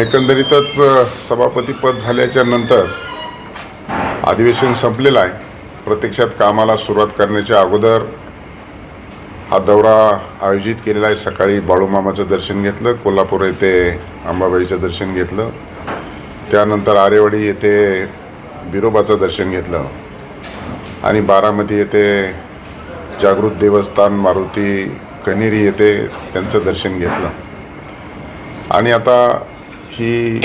एकंदरीतच सभापतीपद झाल्याच्यानंतर अधिवेशन संपलेलं आहे. प्रत्यक्षात कामाला सुरुवात करण्याच्या अगोदर हा दौरा आयोजित केलेला आहे. सकाळी बाळूमामाचं दर्शन घेतलं कोल्हापूर येथे अंबाबाईचं दर्शन घेतलं. त्यानंतर आरेवाडी येथे बिरोबाचं दर्शन घेतलं. आणि बारामती येथे जागृत देवस्थान मारुती कनेरी येथे त्यांचं दर्शन घेतलं. आणि आता ही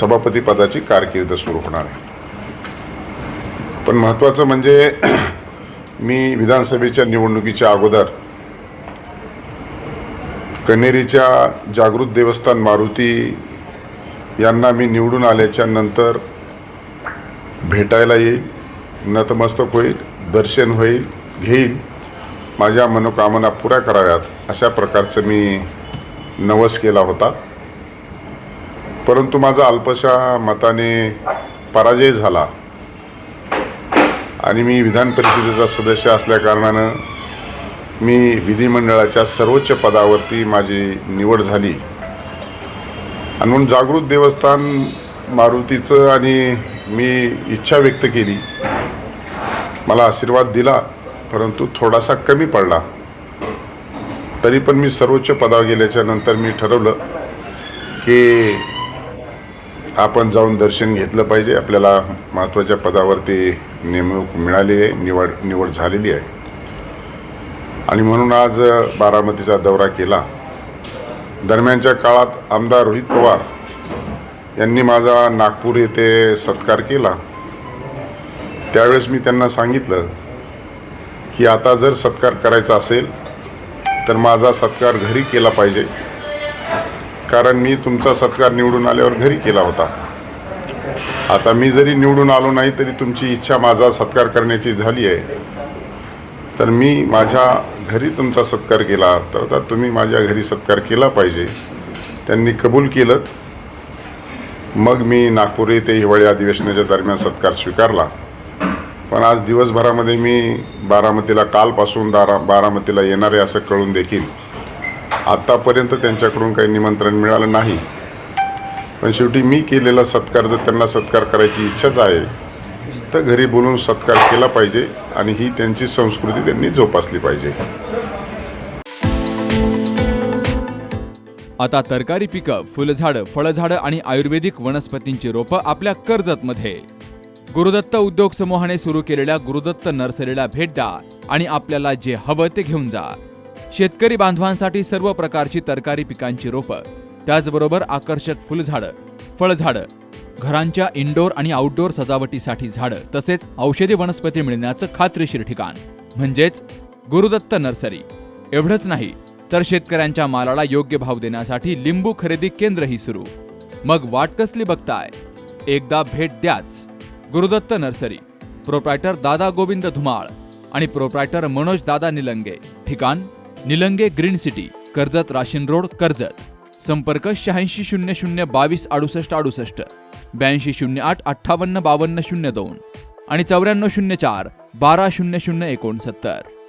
सभापती पदाची कारकीर्द सुरू होणार आहे. पण महत्त्वाचं म्हणजे मी विधानसभेच्या निवडणुकीच्या अगोदर कन्हेरीच्या जागृत देवस्थान मारुती यांना मी निवडून आल्याच्यानंतर भेटायला येईल नतमस्तक होईल दर्शन होईल घेईल माझ्या मनोकामना पुऱ्या कराव्यात अशा प्रकारचं मी नवस केला होता. परंतु माझा अल्पशा मताने पराजय झाला. आणि मी विधान परिषदेचा सदस्य असल्याकारणानं मी विधिमंडळाच्या सर्वोच्च पदावरती माझी निवड झाली. आणि म्हणून जागृत देवस्थान मारुतीचं आणि मी इच्छा व्यक्त केली. मला आशीर्वाद दिला परंतु थोडासा कमी पडला. तरी पण मी सर्वोच्च पदावर गेल्याच्यानंतर मी ठरवलं की आपण जाऊन दर्शन घेतलं पाहिजे. आपल्याला महत्त्वाच्या पदावरती नेमणूक मिळाली आहे निवड निवड झालेली आहे. आणि म्हणून आज बारामतीचा दौरा केला. दरम्यानच्या काळात आमदार रोहित पवार यांनी माझा नागपूर येथे सत्कार केला. त्यावेळेस मी त्यांना सांगितलं की आता जर सत्कार करायचा असेल तर माझा सत्कार घरी केला पाहिजे. कारण मी तुमचा सत्कार निवडून आल्यावर घरी केला होता. आता मी जरी निवडून आलो नाही तरी तुमची इच्छा माझा सत्कार करण्याची झाली आहे. तर मी माझ्या घरी तुमचा सत्कार केला. तर आता तुम्ही माझ्या घरी सत्कार केला पाहिजे. त्यांनी कबूल केलं. मग मी नागपूर येथे हिवाळी अधिवेशनाच्या दरम्यान सत्कार स्वीकारला. पण आज दिवसभरामध्ये मी बारामतीला कालपासून दारा बारामतीला येणार आहे असं कळून देखील आत्तापर्यंत त्यांच्याकडून काही निमंत्रण मिळालं नाही. पण शेवटी मी केलेला सत्कार जर त्यांना सत्कार करायची इच्छाच आहे तर घरी बोलून सत्कार केला पाहिजे आणि ही त्यांची संस्कृती त्यांनी जोपासली पाहिजे. आता तरकारी पिकं फुलझाडं फळझाडं आणि आयुर्वेदिक वनस्पतींची रोपं आपल्या कर्जतमध्ये. गुरुदत्त उद्योग समूहाने सुरू केलेल्या गुरुदत्त नर्सरीला भेट द्या आणि आपल्याला जे हवं ते घेऊन जा. शेतकरी बांधवांसाठी सर्व प्रकारची तरकारी पिकांची रोपं त्याचबरोबर आकर्षक फुलझाडं फळझाडं घरांच्या इनडोअर आणि आउटडोअर सजावटीसाठी झाडं तसेच औषधी वनस्पती मिळण्याचं खात्रीशीर ठिकाण. म्हणजेच गुरुदत्त नर्सरी. एवढंच नाही तर शेतकऱ्यांच्या मालाला योग्य भाव देण्यासाठी लिंबू खरेदी केंद्रही सुरू. मग वाट कसली बघताय? एकदा भेट द्याच. गुरुदत्त नर्सरी. प्रोप्रायटर दादा गोविंद धुमाळ आणि प्रोप्रायटर मनोज दादा निलंगे. ठिकाण Nilange green city Karjat Rashin road Karjat. संपर्क शहाऐंशी शून्य शून्य बावीस अडुसष्ट अडुसष्ट. ब्याऐंशी शून्य आठ अठ्ठावन्न बावन्न शून्य दोन. आणि चौऱ्याण्णव शून्य चार बारा शून्य शून्य एकोणसत्तर.